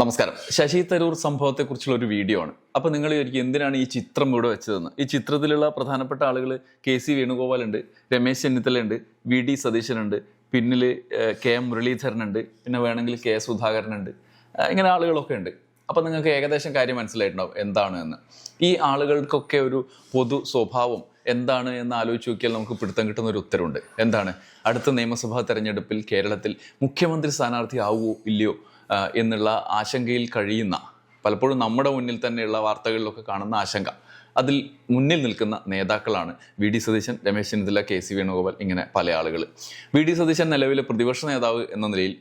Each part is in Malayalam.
നമസ്കാരം. ശശി തരൂർ സംഭവത്തെക്കുറിച്ചുള്ള ഒരു വീഡിയോ ആണ്. അപ്പോൾ നിങ്ങൾ ചോദിക്കും എന്തിനാണ് ഈ ചിത്രം ഇവിടെ വെച്ചതെന്ന്? ഈ ചിത്രത്തിലുള്ള പ്രധാനപ്പെട്ട ആളുകൾ കെ സി വേണുഗോപാലുണ്ട് രമേശ് ചെന്നിത്തല ഉണ്ട് വി ഡി സതീശനുണ്ട് പിന്നിൽ കെ എം മുരളീധരനുണ്ട് പിന്നെ വേണമെങ്കിൽ കെ സുധാകരൻ ഉണ്ട് ഇങ്ങനെ ആളുകളൊക്കെ ഉണ്ട്. അപ്പോൾ നിങ്ങൾക്ക് ഏകദേശം കാര്യം മനസ്സിലായിട്ടുണ്ടാവും എന്താണ് എന്ന്. ഈ ആളുകൾക്കൊക്കെ ഒരു പൊതു സ്വഭാവം എന്താണ് എന്ന് ആലോചിച്ച് നോക്കിയാൽ നമുക്ക് പിടുത്തം കിട്ടുന്ന ഒരു ഉത്തരവുണ്ട്. എന്താണ്? അടുത്ത നിയമസഭാ തെരഞ്ഞെടുപ്പിൽ കേരളത്തിൽ മുഖ്യമന്ത്രി സ്ഥാനാർത്ഥി ആവുമോ ഇല്ലയോ? എന്നുള്ള ആശങ്കയിൽ കഴിയുന്ന പലപ്പോഴും നമ്മുടെ മുന്നിൽ തന്നെയുള്ള വാർത്തകളിലൊക്കെ കാണുന്ന ആശങ്ക. അതിൽ മുന്നിൽ നിൽക്കുന്ന നേതാക്കളാണ് V D Satheesan Ramesh Chennithala K C Venugopal ഇങ്ങനെ പല ആളുകൾ വി ഡി സതീശൻ നിലവിലെ പ്രതിപക്ഷ നേതാവ് എന്ന നിലയിൽ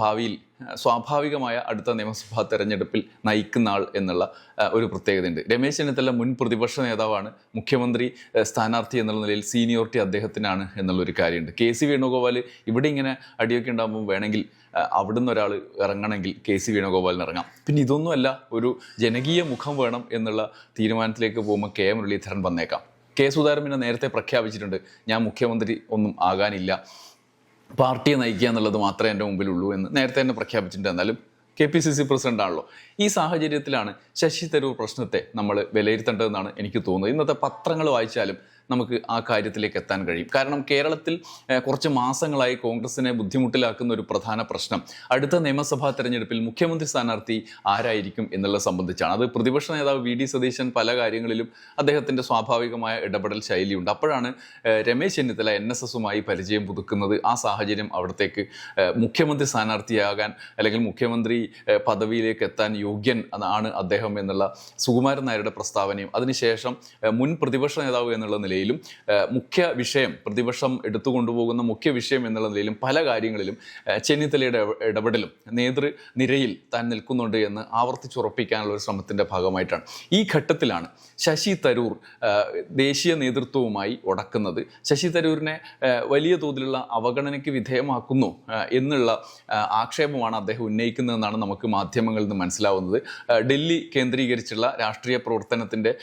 ഭാവിയിൽ സ്വാഭാവികമായ അടുത്ത നിയമസഭാ തെരഞ്ഞെടുപ്പിൽ നയിക്കുന്ന ആൾ എന്നുള്ള ഒരു പ്രത്യേകതയുണ്ട്. രമേശ് ചെന്നിത്തല മുൻ പ്രതിപക്ഷ നേതാവാണ് മുഖ്യമന്ത്രി സ്ഥാനാർത്ഥി എന്നുള്ള നിലയിൽ സീനിയോറിറ്റി അദ്ദേഹത്തിനാണ് എന്നുള്ളൊരു കാര്യമുണ്ട്. കെ സി വേണുഗോപാൽ ഇവിടെ ഇങ്ങനെ അടിയൊക്കെ ഉണ്ടാകുമ്പോൾ വേണമെങ്കിൽ അവിടുന്ന് ഒരാൾ ഇറങ്ങണമെങ്കിൽ കെ സി വേണുഗോപാലിന് ഇറങ്ങാം. പിന്നെ ഇതൊന്നുമല്ല ഒരു ജനകീയ മുഖം വേണം എന്നുള്ള തീരുമാനത്തിലേക്ക് പോകുമ്പോൾ കെ മുരളീധരൻ വന്നേക്കാം. കെ സുധാകരൻ പിന്നെ നേരത്തെ പ്രഖ്യാപിച്ചിട്ടുണ്ട് ഞാൻ മുഖ്യമന്ത്രി ഒന്നും ആകാനില്ല. പാർട്ടിയെ നയിക്കുക എന്നുള്ളത് മാത്രമേ എന്റെ മുമ്പിലുള്ളൂ എന്ന് നേരത്തെ തന്നെ പ്രഖ്യാപിച്ചിട്ടുണ്ട്. എന്നാലും K P C C president ആണല്ലോ. ഈ സാഹചര്യത്തിലാണ് ശശി തരൂർ പ്രശ്നത്തെ നമ്മൾ വിലയിരുത്തേണ്ടതെന്നാണ് എനിക്ക് തോന്നുന്നത്. ഇന്നത്തെ പത്രങ്ങൾ വായിച്ചാലും നമുക്ക് ആ കാര്യത്തിലേക്ക് എത്താൻ കഴിയും. കാരണം കേരളത്തിൽ കുറച്ച് മാസങ്ങളായി കോൺഗ്രസിനെ ബുദ്ധിമുട്ടിലാക്കുന്ന ഒരു പ്രധാന പ്രശ്നം അടുത്ത നിയമസഭാ തെരഞ്ഞെടുപ്പിൽ മുഖ്യമന്ത്രി സ്ഥാനാർത്ഥി ആരായിരിക്കും എന്നുള്ളത് സംബന്ധിച്ചാണ്. അത് പ്രതിപക്ഷ നേതാവ് വി. ഡി. സതീശൻ പല കാര്യങ്ങളിലും അദ്ദേഹത്തിന്റെ സ്വാഭാവികമായ ഇടപെടൽ ശൈലിയുണ്ട്. അപ്പോഴാണ് രമേശ് ചെന്നിത്തല എൻ എസ് എസുമായി പരിചയം പുതുക്കുന്നത്. ആ സാഹചര്യം അവിടത്തേക്ക് മുഖ്യമന്ത്രി സ്ഥാനാർത്ഥിയാകാൻ അല്ലെങ്കിൽ മുഖ്യമന്ത്രി പദവിയിലേക്ക് എത്താൻ യോഗ്യൻ ആണ് അദ്ദേഹം എന്നുള്ള സുകുമാരൻ നായരുടെ പ്രസ്താവനയും അതിനുശേഷം മുൻ പ്രതിപക്ഷ നേതാവ് എന്നുള്ള നിലയിലും മുഖ്യ വിഷയം പ്രതിപക്ഷം എടുത്തുകൊണ്ടുപോകുന്ന മുഖ്യ വിഷയം എന്നുള്ള നിലയിലും പല കാര്യങ്ങളിലും ചെന്നിത്തലയുടെ ഇടപെടലും നേതൃനിരയിൽ താൻ നിൽക്കുന്നുണ്ട് എന്ന് ആവർത്തിച്ചുറപ്പിക്കാനുള്ള ഒരു ശ്രമത്തിന്റെ ഭാഗമായിട്ടാണ്. ഈ ഘട്ടത്തിലാണ് ശശി തരൂർ ദേശീയ നേതൃത്വവുമായി ഉടക്കുന്നത് ശശി തരൂരിനെ വലിയ തോതിലുള്ള അവഗണനയ്ക്ക് വിധേയമാക്കുന്നു എന്നുള്ള ആക്ഷേപമാണ് അദ്ദേഹം ഉന്നയിക്കുന്നതെന്നാണ് നമുക്ക് മാധ്യമങ്ങളിൽ നിന്ന് മനസ്സിലാവുന്നത്. ഡൽഹി കേന്ദ്രീകരിച്ചുള്ള രാഷ്ട്രീയ പ്രവർത്തനത്തിന്റെ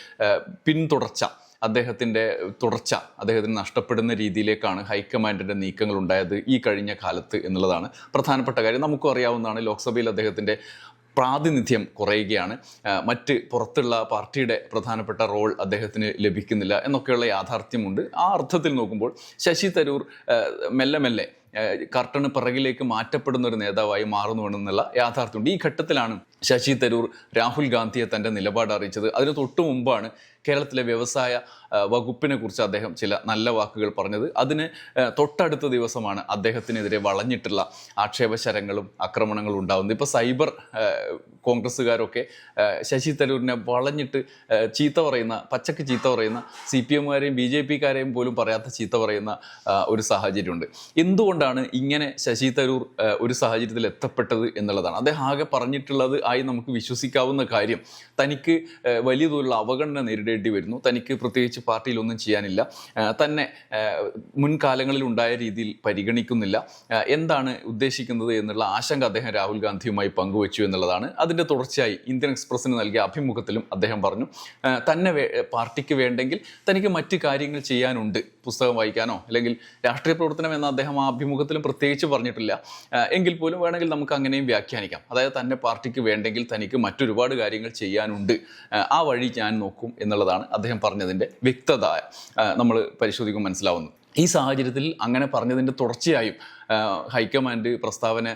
പിന്തുടർച്ച അദ്ദേഹത്തിന്റെ തുടർച്ച അദ്ദേഹത്തിന് നഷ്ടപ്പെടുന്ന രീതിയിലേക്കാണ് ഹൈക്കമാൻഡിന്റെ നീക്കങ്ങൾ ഉണ്ടായത് ഈ കഴിഞ്ഞ കാലത്ത് എന്നുള്ളതാണ് പ്രധാനപ്പെട്ട കാര്യം. നമുക്കും അറിയാവുന്നതാണ് ലോക്സഭയിൽ അദ്ദേഹത്തിന്റെ പ്രാതിനിധ്യം കുറയുകയാണ്. മറ്റ് പുറത്തുള്ള പാർട്ടിയുടെ പ്രധാനപ്പെട്ട റോൾ അദ്ദേഹത്തിന് ലഭിക്കുന്നില്ല എന്നൊക്കെയുള്ള യാഥാർത്ഥ്യമുണ്ട്. ആ അർത്ഥത്തിൽ നോക്കുമ്പോൾ ശശി തരൂർ മെല്ലെ മെല്ലെ കർട്ടണ് പിറകിലേക്ക് മാറ്റപ്പെടുന്ന ഒരു നേതാവായി മാറുന്നുവെന്നുള്ള യാഥാർത്ഥ്യമുണ്ട്. ഈ ഘട്ടത്തിലാണ് ശശി തരൂർ രാഹുൽ ഗാന്ധിയെ തന്റെ നിലപാട് അറിയിച്ചത്. അതിന് തൊട്ടു മുമ്പാണ് കേരളത്തിലെ വ്യവസായ വകുപ്പിനെ കുറിച്ച് അദ്ദേഹം ചില നല്ല വാക്കുകൾ പറഞ്ഞത്. അതിന് തൊട്ടടുത്ത ദിവസമാണ് അദ്ദേഹത്തിനെതിരെ വളഞ്ഞിട്ടുള്ള ആക്ഷേപശരങ്ങളും ആക്രമണങ്ങളും ഉണ്ടാകുന്നത് ഇപ്പോൾ സൈബർ കോൺഗ്രസ്സുകാരൊക്കെ ശശി തരൂരിനെ വളഞ്ഞിട്ട് ചീത്ത പറയുന്ന പച്ചക്ക് ചീത്ത പറയുന്ന സി പി എമ്മുകാരെയും ബി ജെ പിക്കാരെയും പോലും പറയാത്ത ചീത്ത പറയുന്ന ഒരു സാഹചര്യമുണ്ട്. എന്തുകൊണ്ടാണ് ഇങ്ങനെ ശശി തരൂർ ഒരു സാഹചര്യത്തിൽ എത്തപ്പെട്ടത് എന്നുള്ളതാണ്. അദ്ദേഹം ആകെ പറഞ്ഞിട്ടുള്ളത് ആയി നമുക്ക് വിശ്വസിക്കാവുന്ന കാര്യം. തനിക്ക് വലിയ തോതിലുള്ള അവഗണന നേരിടേണ്ടി വരുന്നു. തനിക്ക് പ്രത്യേകിച്ച് പാർട്ടിയിലൊന്നും ചെയ്യാനില്ല. തന്നെ മുൻകാലങ്ങളിൽ ഉണ്ടായ രീതിയിൽ പരിഗണിക്കുന്നില്ല. എന്താണ് ഉദ്ദേശിക്കുന്നത് എന്നുള്ള ആശങ്ക അദ്ദേഹം രാഹുൽ ഗാന്ധിയുമായി പങ്കുവച്ചു എന്നുള്ളതാണ്. അതിന്റെ തുടർച്ചയായി ഇന്ത്യൻ എക്സ്പ്രസിന് നൽകിയ അഭിമുഖത്തിലും അദ്ദേഹം പറഞ്ഞു. തന്നെ പാർട്ടിക്ക് വേണ്ടെങ്കിൽ തനിക്ക് മറ്റ് കാര്യങ്ങൾ ചെയ്യാനുണ്ട്. പുസ്തകം വായിക്കാനോ അല്ലെങ്കിൽ രാഷ്ട്രീയ പ്രവർത്തനം എന്ന അദ്ദേഹം ആ അഭിമുഖത്തിലും പ്രത്യേകിച്ച് പറഞ്ഞിട്ടില്ല. എങ്കിൽ പോലും വേണമെങ്കിൽ നമുക്ക് അങ്ങനെയും വ്യാഖ്യാനിക്കാം. അതായത് തന്നെ പാർട്ടിക്ക് വേണ്ടെങ്കിൽ തനിക്ക് മറ്റൊരുപാട് കാര്യങ്ങൾ ചെയ്യാനുണ്ട്. ആ, വഴി ഞാൻ നോക്കും എന്നുള്ളതാണ് അദ്ദേഹം പറഞ്ഞതിന്റെ വ്യക്തത. നമ്മൾ പരിശോധിക്കുമ്പോൾ മനസ്സിലാവുന്നത്. ഈ സാഹചര്യത്തിൽ അങ്ങനെ പറഞ്ഞതിന്റെ തുടർച്ചയായും ഹൈക്കമാൻഡ് പ്രസ്താവന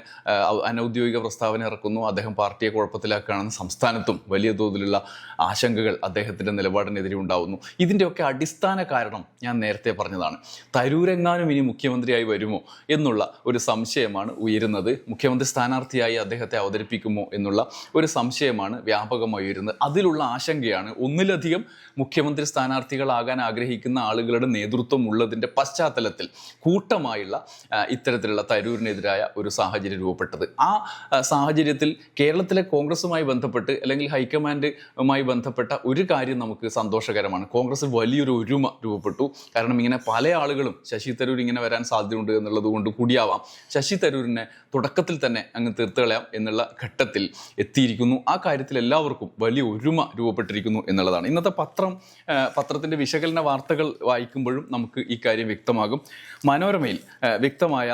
അനൌദ്യോഗിക പ്രസ്താവന ഇറക്കുന്നു. അദ്ദേഹം പാർട്ടിയെ കുഴപ്പത്തിലാക്കുകയാണെന്ന് സംസ്ഥാനത്തും വലിയ തോതിലുള്ള ആശങ്കകൾ അദ്ദേഹത്തിന്റെ നിലപാടിനെതിരെ ഉണ്ടാവുന്നു. ഇതിന്റെയൊക്കെ അടിസ്ഥാന കാരണം ഞാൻ നേരത്തെ പറഞ്ഞതാണ്. തരൂരെങ്ങാനും ഇനി മുഖ്യമന്ത്രിയായി വരുമോ എന്നുള്ള ഒരു സംശയമാണ് ഉയരുന്നത്. മുഖ്യമന്ത്രി സ്ഥാനാർത്ഥിയായി അദ്ദേഹത്തെ അവതരിപ്പിക്കുമോ എന്നുള്ള ഒരു സംശയമാണ് വ്യാപകമായി ഉയരുന്നത്. അതിലുള്ള ആശങ്കയാണ് ഒന്നിലധികം മുഖ്യമന്ത്രി സ്ഥാനാർത്ഥികളാകാൻ ആഗ്രഹിക്കുന്ന ആളുകളുടെ നേതൃത്വം ഉള്ളതിന്റെ പശ്ചാത്തലത്തിൽ കൂട്ടമായുള്ള ആ, ഇത്തരത്തിലുള്ള തരൂരിനെതിരായ ഒരു സാഹചര്യം രൂപപ്പെട്ടത്. ആ സാഹചര്യത്തിൽ കേരളത്തിലെ കോൺഗ്രസുമായി ബന്ധപ്പെട്ട് അല്ലെങ്കിൽ ഹൈക്കമാൻഡുമായി ബന്ധപ്പെട്ട ഒരു കാര്യം നമുക്ക് സന്തോഷകരമാണ്. കോൺഗ്രസ് വലിയൊരു ഒരുമ രൂപപ്പെട്ടു. കാരണം ഇങ്ങനെ പല ആളുകളും ശശി തരൂർ ഇങ്ങനെ വരാൻ സാധ്യതയുണ്ട് എന്നുള്ളത് കൊണ്ട് കൂടിയാവാം. ശശി തരൂരിനെ തുടക്കത്തിൽ തന്നെ അങ്ങ് തീർത്ത് കളയാം എന്നുള്ള ഘട്ടത്തിൽ എത്തിയിരിക്കുന്നു. ആ കാര്യത്തിൽ എല്ലാവർക്കും വലിയ ഒരുമ രൂപപ്പെട്ടിരിക്കുന്നു എന്നുള്ളതാണ്. ഇന്നത്തെ പത്രം പത്രത്തിന്റെ വിശകലന വാർത്തകൾ വായിക്കുമ്പോഴും നമുക്ക് ഈ കാര്യം വ്യക്തമാകും. മനോരമയിൽ വ്യക്തമായ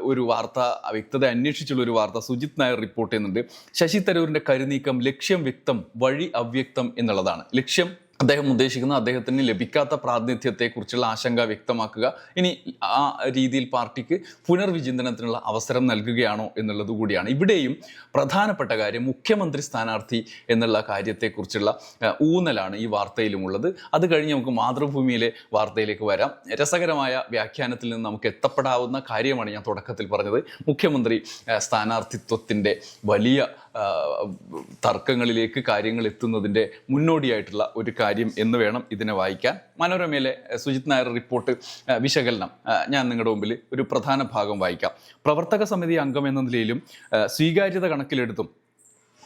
ഒരു വാർത്ത വ്യക്തത അന്വേഷിച്ചുള്ള ഒരു വാർത്ത സുജിത് നായർ റിപ്പോർട്ട് ചെയ്യുന്നുണ്ട്. ശശി തരൂരിന്റെ കരുനീക്കം ലക്ഷ്യം വ്യക്തം വഴി അവ്യക്തം എന്നുള്ളതാണ്. ലക്ഷ്യം അദ്ദേഹം ഉദ്ദേശിക്കുന്ന അദ്ദേഹത്തിന് ലഭിക്കാത്ത പ്രാതിനിധ്യത്തെക്കുറിച്ചുള്ള ആശങ്ക വ്യക്തമാക്കുക. ഇനി ആ രീതിയിൽ പാർട്ടിക്ക് പുനർവിചിന്തനത്തിനുള്ള അവസരം നൽകുകയാണോ എന്നുള്ളത് കൂടിയാണ്. ഇവിടെയും പ്രധാനപ്പെട്ട കാര്യം മുഖ്യമന്ത്രി സ്ഥാനാർത്ഥി എന്നുള്ള കാര്യത്തെക്കുറിച്ചുള്ള ഊന്നലാണ് ഈ വാർത്തയിലുമുള്ളത്. അത് കഴിഞ്ഞ് നമുക്ക് മാതൃഭൂമിയിലെ വാർത്തയിലേക്ക് വരാം. രസകരമായ വ്യാഖ്യാനത്തിൽ നിന്ന് നമുക്ക് എത്തപ്പെടാവുന്ന കാര്യമാണ് ഞാൻ തുടക്കത്തിൽ പറഞ്ഞത്. മുഖ്യമന്ത്രി സ്ഥാനാർത്ഥിത്വത്തിന്റെ വലിയ തർക്കങ്ങളിലേക്ക് കാര്യങ്ങൾ എത്തുന്നതിന്റെ മുന്നോടിയായിട്ടുള്ള ഒരു കാര്യം എന്ന് വേണം ഇതിനെ വായിക്കാൻ. മനോരമയിലെ സുജിത് നായർ റിപ്പോർട്ട് വിശകലനം ഞാൻ നിങ്ങളുടെ മുമ്പിൽ ഒരു പ്രധാന ഭാഗം വായിക്കാം. പ്രവർത്തക സമിതി അംഗം എന്ന നിലയിലും സ്വീകാര്യത കണക്കിലെടുത്തും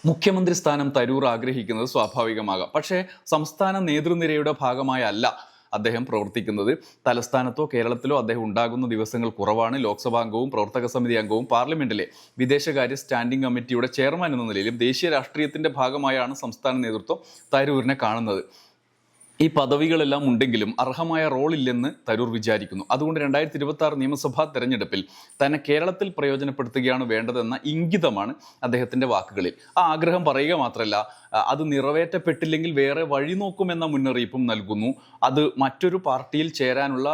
മുഖ്യമന്ത്രി സ്ഥാനം തരൂർ ആഗ്രഹിക്കുന്നത് സ്വാഭാവികമാകാം. പക്ഷേ സംസ്ഥാന നേതൃനിരയുടെ ഭാഗമായല്ല. അദ്ദേഹം പ്രവർത്തിക്കുന്നത്. തലസ്ഥാനത്തോ കേരളത്തിലോ അദ്ദേഹം ഉണ്ടാകുന്ന ദിവസങ്ങൾ കുറവാണ്. ലോക്സഭാ അംഗവും പ്രവർത്തക സമിതി അംഗവും പാർലമെന്റിലെ വിദേശകാര്യ സ്റ്റാൻഡിംഗ് കമ്മിറ്റിയുടെ ചെയർമാൻ എന്ന നിലയിലും ദേശീയ രാഷ്ട്രീയത്തിന്റെ ഭാഗമായാണ് സംസ്ഥാന നേതൃത്വം തരൂരിനെ കാണുന്നത്. ഈ പദവികളെല്ലാം ഉണ്ടെങ്കിലും അർഹമായ റോളില്ലെന്ന് തരൂർ വിചാരിക്കുന്നു. അതുകൊണ്ട് രണ്ടായിരത്തി ഇരുപത്തി ആറ് നിയമസഭാ തെരഞ്ഞെടുപ്പിൽ തന്നെ കേരളത്തിൽ പ്രയോജനപ്പെടുത്തുകയാണ് വേണ്ടതെന്ന ഇംഗിതമാണ് അദ്ദേഹത്തിന്റെ വാക്കുകളിൽ. ആ ആഗ്രഹം പറയുക മാത്രമല്ല അത് നിറവേറ്റപ്പെട്ടില്ലെങ്കിൽ വേറെ വഴി നോക്കുമെന്ന മുന്നറിയിപ്പും നൽകുന്നു. അത് മറ്റൊരു പാർട്ടിയിൽ ചേരാനുള്ള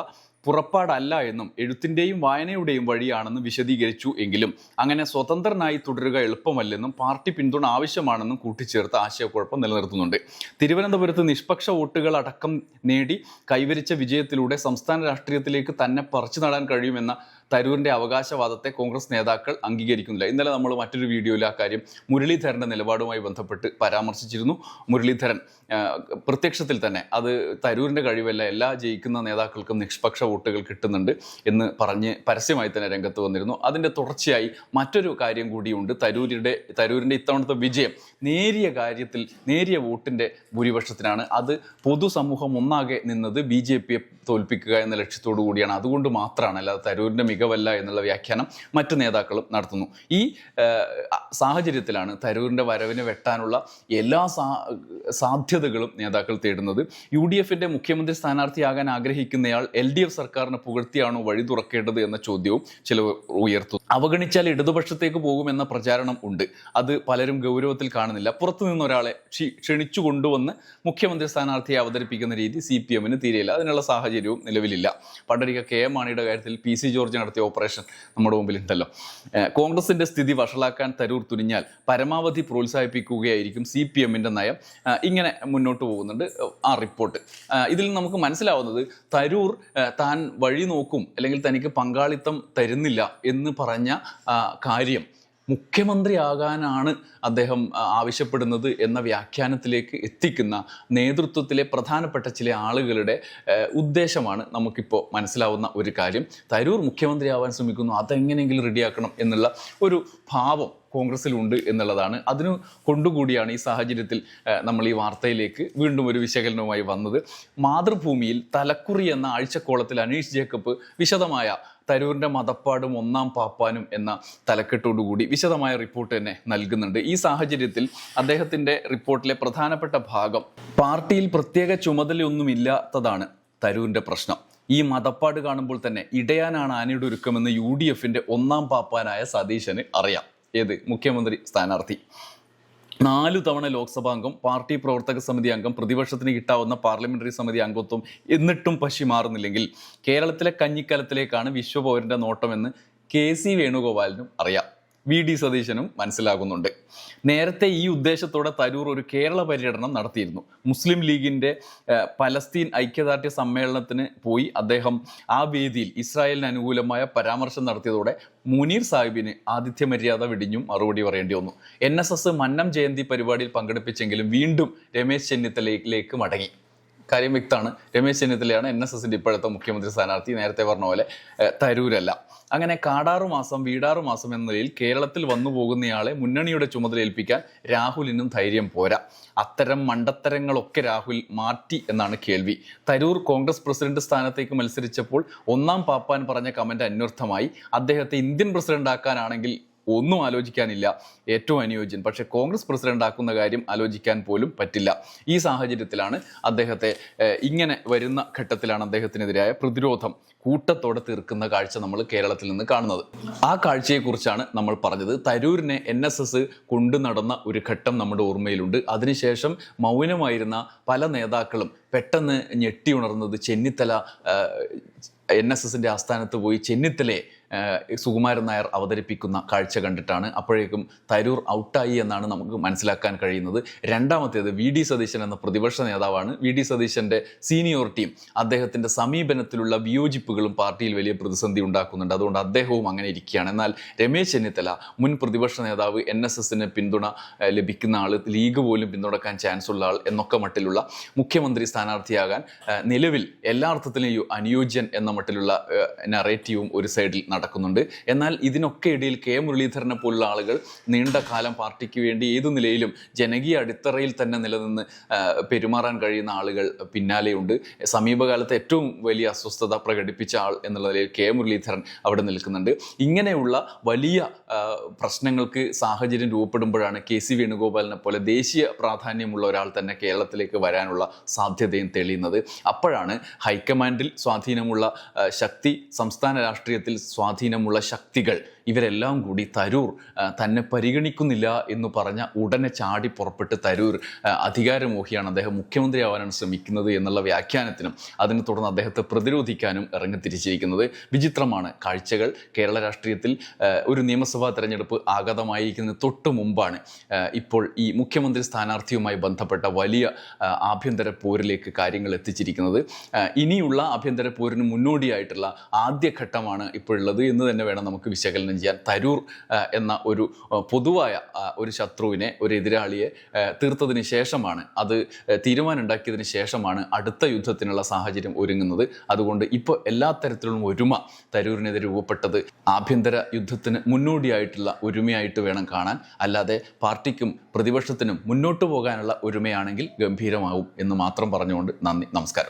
പുറപ്പാടല്ല എന്നും എഴുത്തിന്റെയും വായനയുടെയും വഴിയാണെന്ന് വിശദീകരിച്ചു എങ്കിലും അങ്ങനെ സ്വതന്ത്രനായി തുടരുക എളുപ്പമല്ലെന്നും പാർട്ടി പിന്തുണ ആവശ്യമാണെന്നും കൂട്ടിച്ചേർത്ത് ആശയക്കുഴപ്പം നിലനിർത്തുന്നുണ്ട്. തിരുവനന്തപുരത്ത് നിഷ്പക്ഷ വോട്ടുകൾ അടക്കം നേടി കൈവരിച്ച വിജയത്തിലൂടെ സംസ്ഥാന രാഷ്ട്രീയത്തിലേക്ക് തന്നെ പറിച്ചു നടാൻ കഴിയുമെന്ന തരൂരിന്റെ അവകാശവാദത്തെ കോൺഗ്രസ് നേതാക്കൾ അംഗീകരിക്കുന്നില്ല. ഇന്നലെ നമ്മൾ മറ്റൊരു വീഡിയോയിൽ ആ കാര്യം മുരളീധരന്റെ നിലപാടുമായി ബന്ധപ്പെട്ട് പരാമർശിച്ചിരുന്നു. മുരളീധരൻ പ്രത്യക്ഷത്തിൽ തന്നെ അത് തരൂരിന്റെ കഴിവല്ല എല്ലാ ജയിക്കുന്ന നേതാക്കൾക്കും നിഷ്പക്ഷ വോട്ടുകൾ കിട്ടുന്നുണ്ട് എന്ന് പറഞ്ഞ് പരസ്യമായി തന്നെ രംഗത്ത് വന്നിരുന്നു. അതിന്റെ തുടർച്ചയായി മറ്റൊരു കാര്യം കൂടിയുണ്ട്. തരൂരിന്റെ തരൂരിന്റെ ഇത്തവണത്തെ വിജയം നേരിയ കാര്യത്തിൽ നേരിയ വോട്ടിന്റെ ഭൂരിപക്ഷത്തിനാണ്. അത് പൊതുസമൂഹം ഒന്നാകെ നിന്നത് ബി ജെ പിയെ തോൽപ്പിക്കുക എന്ന ലക്ഷ്യത്തോടു കൂടിയാണ്. അതുകൊണ്ട് മാത്രമാണ് അല്ലാതെ തരൂരിന്റെ മികവല്ല എന്നുള്ള വ്യാഖ്യാനം മറ്റു നേതാക്കളും നടത്തുന്നു. ഈ സാഹചര്യത്തിലാണ് തരൂരിന്റെ വരവിനെ വെട്ടാനുള്ള എല്ലാ സാധ്യതകളും നേതാക്കൾ തേടുന്നത്. യു ഡി എഫിന്റെ മുഖ്യമന്ത്രി സ്ഥാനാർത്ഥിയാകാൻ ആഗ്രഹിക്കുന്നയാൾ എൽ ഡി എഫ് സർക്കാരിന് പുകഴ്ത്തിയാണോ വഴി തുറക്കേണ്ടത് എന്ന ചോദ്യവും ചിലർ ഉയർത്തുന്നു. അവഗണിച്ചാൽ ഇടതുപക്ഷത്തേക്ക് പോകുമെന്ന പ്രചാരണം ഉണ്ട്. അത് പലരും ഗൗരവത്തിൽ കാണുന്നില്ല. പുറത്തു നിന്ന് ഒരാളെ ക്ഷി- ക്ഷണിച്ചു കൊണ്ടുവന്ന് മുഖ്യമന്ത്രി സ്ഥാനാർത്ഥിയെ അവതരിപ്പിക്കുന്ന രീതി സി പി എമ്മിന് തീരെയില്ല. അതിനുള്ള സാഹചര്യവും നിലവിലില്ല. പണ്ടൊരിക്കൽ കെ എം മാണിയുടെ കാര്യത്തിൽ പി സി ജോർജ് ഓപ്പറേഷൻ നമ്മുടെ മുമ്പിൽ ഉണ്ടല്ലോ കോൺഗ്രസിന്റെ സ്ഥിതി വഷളാക്കാൻ തരൂർ തുനിഞ്ഞാൽ പരമാവധി പ്രോത്സാഹിപ്പിക്കുകയായിരിക്കും സി പി എമ്മിന്റെ നയം. ഇങ്ങനെ മുന്നോട്ട് പോകുന്നുണ്ട് ആ റിപ്പോർട്ട്. ഇതിൽ നമുക്ക് മനസ്സിലാവുന്നത് തരൂർ താൻ വഴി നോക്കും അല്ലെങ്കിൽ തനിക്ക് പങ്കാളിത്തം തരുന്നില്ല എന്ന് പറഞ്ഞ കാര്യം. മുഖ്യമന്ത്രിയാകാനാണ് അദ്ദേഹം ആവശ്യപ്പെടുന്നത് എന്ന വ്യാഖ്യാനത്തിലേക്ക് എത്തിക്കുന്ന നേതൃത്വത്തിലെ പ്രധാനപ്പെട്ട ചില ആളുകളുടെ ഉദ്ദേശമാണ് നമുക്കിപ്പോൾ മനസ്സിലാവുന്ന ഒരു കാര്യം. തരൂർ മുഖ്യമന്ത്രിയാവാൻ ശ്രമിക്കുന്നു അതെങ്ങനെയെങ്കിലും റെഡിയാക്കണം എന്നുള്ള ഒരു ഭാവം കോൺഗ്രസിലുണ്ട് എന്നുള്ളതാണ്. അതിനു കൊണ്ടുകൂടിയാണ് ഈ സാഹചര്യത്തിൽ നമ്മൾ ഈ വാർത്തയിലേക്ക് വീണ്ടും ഒരു വിശകലനവുമായി വന്നത്. മാതൃഭൂമിയിൽ തലക്കുറി എന്ന ആഴ്ചക്കോളത്തിൽ അനീഷ് ജേക്കബ് വിശദമായ തരൂരിന്റെ മതപ്പാടും ഒന്നാം പാപ്പാനും എന്ന തലക്കെട്ടോടുകൂടി വിശദമായ റിപ്പോർട്ട് തന്നെ നൽകുന്നുണ്ട്. ഈ സാഹചര്യത്തിൽ അദ്ദേഹത്തിന്റെ റിപ്പോർട്ടിലെ പ്രധാനപ്പെട്ട ഭാഗം പാർട്ടിയിൽ പ്രത്യേക ചുമതലയൊന്നുമില്ലാത്തതാണ് തരൂരിന്റെ പ്രശ്നം. ഈ മതപ്പാട് കാണുമ്പോൾ തന്നെ ഇടയാനാണ് ആനയുടെ ഒരുക്കമെന്ന് യു ഡി എഫിന്റെ ഒന്നാം പാപ്പാനായ സതീശന് അറിയാം. ഏത് മുഖ്യമന്ത്രി സ്ഥാനാർത്ഥി? നാലു തവണ ലോക്സഭാ അംഗം പാർട്ടി പ്രവർത്തക സമിതി അംഗം പ്രതിപക്ഷത്തിന് കിട്ടാവുന്ന പാർലമെന്ററി സമിതി അംഗത്വം എന്നിട്ടും പശി മാറുന്നില്ലെങ്കിൽ കേരളത്തിലെ കഞ്ഞിക്കലത്തിലേക്കാണ് വിശ്വപൗരന്റെ നോട്ടമെന്ന് കെ സി വേണുഗോപാലിനും അറിയാം. വി ഡി സതീശനും മനസ്സിലാകുന്നുണ്ട്. നേരത്തെ ഈ ഉദ്ദേശത്തോടെ തരൂർ ഒരു കേരള പര്യടനം നടത്തിയിരുന്നു. മുസ്ലിം ലീഗിന്റെ പലസ്തീൻ ഐക്യദാർഢ്യ സമ്മേളനത്തിന് പോയി അദ്ദേഹം ആ വേദിയിൽ ഇസ്രായേലിന് അനുകൂലമായ പരാമർശം നടത്തിയതോടെ മുനീർ സാഹിബിന് ആതിഥ്യ മര്യാദ വെടിഞ്ഞും മറുപടി പറയേണ്ടി വന്നു. N S S Mannam Jayanti പരിപാടിയിൽ പങ്കെടുപ്പിച്ചെങ്കിലും വീണ്ടും രമേശ് ചെന്നിത്തലയിലേക്ക് മടങ്ങി. കാര്യം വ്യക്തമാണ്. രമേശ് ചെന്നിത്തലയാണ് എൻ എസ് എസിന്റെ ഇപ്പോഴത്തെ മുഖ്യമന്ത്രി സ്ഥാനാർത്ഥി. നേരത്തെ പറഞ്ഞ പോലെ തരൂരല്ല. അങ്ങനെ കാടാറു മാസം വീടാറു മാസം എന്ന നിലയിൽ കേരളത്തിൽ വന്നു പോകുന്നയാളെ മുന്നണിയുടെ ചുമതല ഏൽപ്പിക്കാൻ രാഹുലിനും ധൈര്യം പോരാ. അത്തരം മണ്ടത്തരങ്ങളൊക്കെ രാഹുൽ മാറ്റി എന്നാണ് കേൾവി. തരൂർ കോൺഗ്രസ് പ്രസിഡന്റ് സ്ഥാനത്തേക്ക് മത്സരിച്ചപ്പോൾ ഒന്നാം പാപ്പാൻ പറഞ്ഞ കമന്റ് അന്വർത്ഥമായി. അദ്ദേഹത്തെ ഇന്ത്യൻ പ്രസിഡന്റ് ആക്കാനാണെങ്കിൽ ഒന്നും ആലോചിക്കാനില്ല. ഏറ്റവും അനുയോജ്യൻ. പക്ഷേ കോൺഗ്രസ് പ്രസിഡന്റ് ആക്കുന്ന കാര്യം ആലോചിക്കാൻ പോലും പറ്റില്ല. ഈ സാഹചര്യത്തിലാണ് അദ്ദേഹത്തെ ഇങ്ങനെ വരുന്ന ഘട്ടത്തിലാണ് അദ്ദേഹത്തിനെതിരായ പ്രതിരോധം കൂട്ടത്തോടെ തീർക്കുന്ന കാഴ്ച നമ്മൾ കേരളത്തിൽ നിന്ന് കാണുന്നത്. ആ കാഴ്ചയെക്കുറിച്ചാണ് നമ്മൾ പറഞ്ഞത്. തരൂരിനെ എൻ എസ് എസ് കൊണ്ടു നടന്ന ഒരു ഘട്ടം നമ്മുടെ ഓർമ്മയിലുണ്ട്. അതിനുശേഷം മൗനമായിരുന്ന പല നേതാക്കളും പെട്ടെന്ന് ഞെട്ടി ഉണർന്നത് ചെന്നിത്തല എൻ എസ് എസിന്റെ ആസ്ഥാനത്ത് പോയി ചെന്നിത്തലയെ സുകുമാരൻ നായർ അവതരിപ്പിക്കുന്ന കാഴ്ച കണ്ടിട്ടാണ് അപ്പോഴേക്കും തരൂർ ഔട്ടായി എന്നാണ് നമുക്ക് മനസ്സിലാക്കാൻ കഴിയുന്നത്. രണ്ടാമത്തേത് വി ഡി സതീശൻ എന്ന പ്രതിപക്ഷ നേതാവാണ്. വി ഡി സതീശന്റെ സീനിയോറിറ്റിയും അദ്ദേഹത്തിന്റെ സമീപനത്തിലുള്ള വിയോജിപ്പുകളും പാർട്ടിയിൽ വലിയ പ്രതിസന്ധി ഉണ്ടാക്കുന്നുണ്ട്. അതുകൊണ്ട് അദ്ദേഹവും അങ്ങനെ ഇരിക്കുകയാണ്. എന്നാൽ രമേശ് ചെന്നിത്തല മുൻ പ്രതിപക്ഷ നേതാവ് എൻ എസ് എസിന് പിന്തുണ ലഭിക്കുന്ന ആൾ ലീഗ് പോലും പിന്തുണക്കാൻ ചാൻസ് ഉള്ള ആൾ എന്നൊക്കെ മട്ടിലുള്ള മുഖ്യമന്ത്രി സ്ഥാനാർത്ഥിയാകാൻ നിലവിൽ എല്ലാ അർത്ഥത്തിലും അനുയോജ്യൻ എന്ന മട്ടിലുള്ള നറേറ്റീവും ഒരു സൈഡിൽ നടക്കുന്നുണ്ട്. എന്നാൽ ഇതിനൊക്കെ ഇടയിൽ കെ. മുരളീധരനെ പോലുള്ള ആളുകൾ നീണ്ട കാലം പാർട്ടിക്ക് വേണ്ടി ഏത് നിലയിലും ജനകീയ അടിത്തറയിൽ തന്നെ നിലനിന്ന് പെരുമാറാൻ കഴിയുന്ന ആളുകൾ പിന്നാലെയുണ്ട്. സമീപകാലത്ത് ഏറ്റവും വലിയ അസ്വസ്ഥത പ്രകടിപ്പിച്ച ആൾ എന്നുള്ള നിലയിൽ കെ. മുരളീധരൻ അവിടെ നിൽക്കുന്നുണ്ട്. ഇങ്ങനെയുള്ള വലിയ പ്രശ്നങ്ങൾക്ക് സാഹചര്യം രൂപപ്പെടുമ്പോഴാണ് കെ. സി. വേണുഗോപാലിനെ പോലെ ദേശീയ പ്രാധാന്യമുള്ള ഒരാൾ തന്നെ കേരളത്തിലേക്ക് വരാനുള്ള സാധ്യതയും തെളിയുന്നത്. അപ്പോഴാണ് ഹൈക്കമാൻഡിൽ സ്വാധീനമുള്ള ശക്തി സംസ്ഥാന രാഷ്ട്രീയത്തിൽ സ്വാധീനമുള്ള ശക്തികൾ ഇവരെല്ലാം കൂടി തരൂർ തന്നെ പരിഗണിക്കുന്നില്ല എന്ന് പറഞ്ഞ ഉടനെ ചാടി പുറപ്പെട്ട് തരൂർ അധികാരമോഹിയാണ് അദ്ദേഹം മുഖ്യമന്ത്രിയാവാനാണ് ശ്രമിക്കുന്നത് എന്നുള്ള വ്യാഖ്യാനത്തിനും അതിനെ തുടർന്ന് അദ്ദേഹത്തെ പ്രതിരോധിക്കാനും ഇറങ്ങിത്തിരിച്ചിരിക്കുന്നത് വിചിത്രമാണ്. കാഴ്ചകൾ കേരള രാഷ്ട്രീയത്തിൽ ഒരു നിയമസഭാ തെരഞ്ഞെടുപ്പ് ആഗതമായിരിക്കുന്ന തൊട്ട് മുമ്പാണ് ഇപ്പോൾ ഈ മുഖ്യമന്ത്രി സ്ഥാനാർത്ഥിയുമായി ബന്ധപ്പെട്ട വലിയ ആഭ്യന്തര പോരിലേക്ക് കാര്യങ്ങൾ എത്തിച്ചിരിക്കുന്നത്. ഇനിയുള്ള ആഭ്യന്തര പോരിന് മുന്നോടിയായിട്ടുള്ള ആദ്യഘട്ടമാണ് ഇപ്പോഴുള്ളത് എന്ന് തന്നെ വേണം നമുക്ക് വിശകലനം ചെയ്യാൻ തരൂർ എന്ന ഒരു പൊതുവായ ഒരു ശത്രുവിനെ ഒരു എതിരാളിയെ തീർത്തതിന് ശേഷമാണ് അത് തീരുമാനമുണ്ടാക്കിയതിന് ശേഷമാണ് അടുത്ത യുദ്ധത്തിനുള്ള സാഹചര്യം ഒരുങ്ങുന്നത്. അതുകൊണ്ട് ഇപ്പോൾ എല്ലാ തരത്തിലുള്ള ഒരുമ തരൂരിനെതിരെ രൂപപ്പെട്ടത് ആഭ്യന്തര യുദ്ധത്തിന് മുന്നോടിയായിട്ടുള്ള ഒരുമയായിട്ട് വേണം കാണാൻ. അല്ലാതെ പാർട്ടിക്കും പ്രതിപക്ഷത്തിനും മുന്നോട്ട് പോകാനുള്ള ഒരുമയാണെങ്കിൽ ഗംഭീരമാവും എന്ന് മാത്രം പറഞ്ഞുകൊണ്ട് നന്ദി നമസ്കാരം.